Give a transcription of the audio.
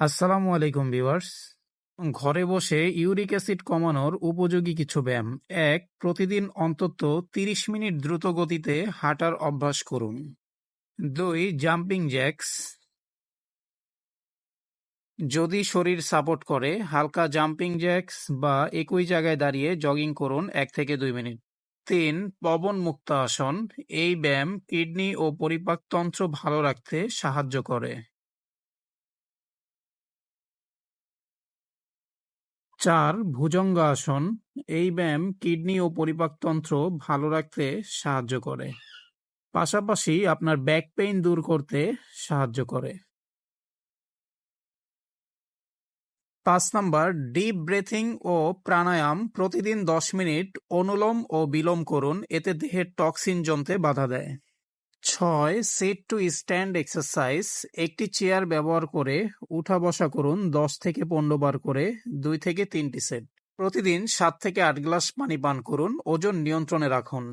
আসসালামু আলাইকুম, ভিউয়ার্স। ঘরে বসে ইউরিক অ্যাসিড কমানোর উপযোগী কিছু ব্যায়াম। এক, প্রতিদিন অন্তত তিরিশ মিনিট দ্রুত গতিতে হাঁটার অভ্যাস করুন। দুই, জাম্পিং জ্যাক্স। যদি শরীর সাপোর্ট করে, হালকা জাম্পিং জ্যাক্স বা একই জায়গায় দাঁড়িয়ে জগিং করুন এক থেকে দুই মিনিট। তিন, পবন মুক্ত আসন। এই ব্যায়াম কিডনি ও পরিপাকতন্ত্র ভালো রাখতে সাহায্য করে। চার ভুজঙ্গাসন, এই ব্যায়াম কিডনি ও পরিপাকতন্ত্র ভালো রাখতে সাহায্য করে। পাশাপাশি আপনার ব্যাক পেইন দূর করতে সাহায্য করে। পাঁচ নাম্বার, ডিপ ব্রেথিং ও প্রাণায়াম প্রতিদিন দশ মিনিট অনুলোম ও বিলোম করুন, এতে দেহের টক্সিন জমতে বাধা দেয়। ছয় সেট টু স্ট্যান্ড এক্সারসাইজ একটি চেয়ার ব্যবহার করে উঠা বসা করুন দশ থেকে পনেরো বার করে, দুই থেকে তিনটি সেট প্রতিদিন সাত থেকে আট গ্লাস পানি পান করুন, ওজন নিয়ন্ত্রণে রাখুন।